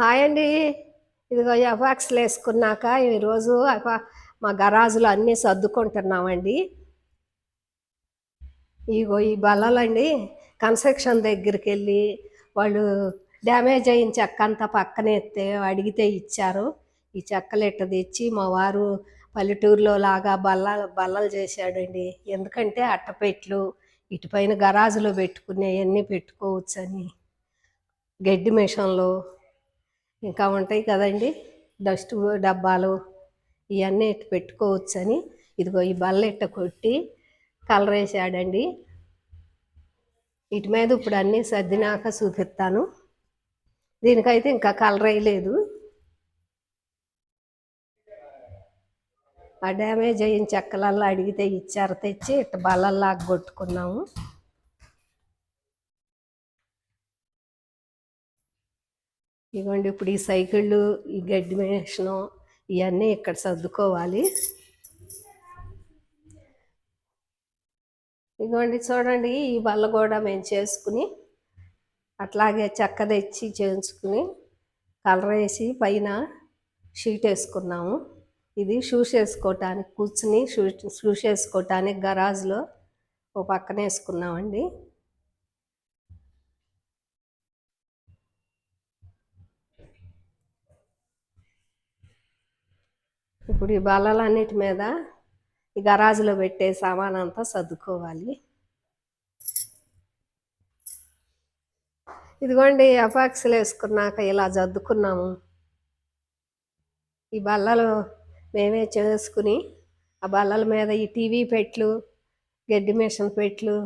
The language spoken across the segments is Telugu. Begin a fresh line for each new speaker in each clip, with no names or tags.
హాయ్ అండి. ఇదిగో ఎఫాక్స్లు వేసుకున్నాక ఈరోజు మా గరాజులు అన్నీ సర్దుకుంటున్నామండి. ఇగో ఈ బల్లలండి కన్స్ట్రక్షన్ దగ్గరికి వెళ్ళి వాళ్ళు డ్యామేజ్ అయిన చెక్క అంతా పక్కన ఎత్తే అడిగితే ఇచ్చారు. ఈ చెక్కలు ఇట్ట తెచ్చి మా వారు పల్లెటూరులో లాగా బల్ల బల్లలు చేశాడండి. ఎందుకంటే అట్టపెట్లు ఇటుపైన గరాజులో పెట్టుకునేవన్నీ పెట్టుకోవచ్చని. గడ్డి మిషన్లు ఇంకా ఉంటాయి కదండి. డస్ట్ డబ్బాలు ఇవన్నీ పెట్టుకోవచ్చు పెట్టుకోవచ్చని. ఇదిగో ఈ బల్ల ఇట్ట కొట్టి కలర్ వేసాడండి. ఇటు మీద ఇప్పుడు అన్నీ సర్దినాక చూపిస్తాను. దీనికైతే ఇంకా కలర్ వేయలేదు. ఆ డ్యామేజ్ అయిన చెక్కలల్లో అడిగితే ఇచ్చారు తెచ్చి ఇట్ట బల్లల్లాగా కొట్టుకున్నాము. ఇవ్వండి. ఇప్పుడు ఈ సైకిళ్ళు ఈ గడ్డి మిషను ఇవన్నీ ఇక్కడ సర్దుకోవాలి. ఇదిగోండి చూడండి ఈ బల్ల కూడా మేము చేసుకుని అట్లాగే చెక్క తెచ్చి చేయించుకుని కలర్ వేసి పైన షీట్ వేసుకున్నాము. ఇది షూస్ వేసుకోవటానికి కూర్చుని షూ షూస్ వేసుకోవటానికి గరాజ్లో ఓ పక్కన వేసుకున్నామండి. ఇప్పుడు ఈ బల్లలన్నిటి మీద ఈ గరాజులో పెట్టే సామానంతా సర్దుకోవాలి. ఇదిగోండి అపాక్స్లు వేసుకున్నాక ఇలా సర్దుకున్నాము. ఈ బల్లలు మేమే చేసుకుని ఆ బల్లల మీద ఈ టీవీ పెట్లు గడ్డి మిషన్ పెట్లు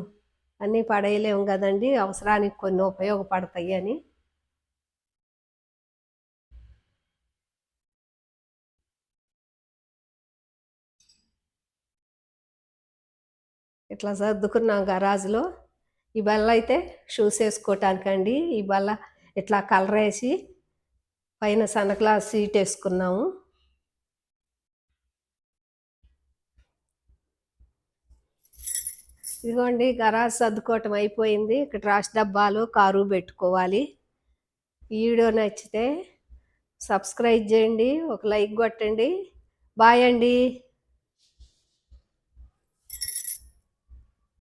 అన్నీ పడేయలేము కదండి అవసరానికి కొన్ని ఉపయోగపడతాయి అని. ఇట్లా సర్దుకున్నాం గరాజులో? ఈ బల్ల అయితే షూస్ వేసుకోవటానికండి ఈ బల్ల ఇట్లా కలర్ వేసి పైన సన్న గ్లాస్ సీట్ వేసుకున్నాము. ఇదిగోండి గరాజ్ సర్దుకోవటం అయిపోయింది. ఇక్కడ రాసి డబ్బాలు కారు పెట్టుకోవాలి. ఈ వీడియో నచ్చితే సబ్స్క్రైబ్ చేయండి ఒక లైక్ కొట్టండి. బాయ్ అండి.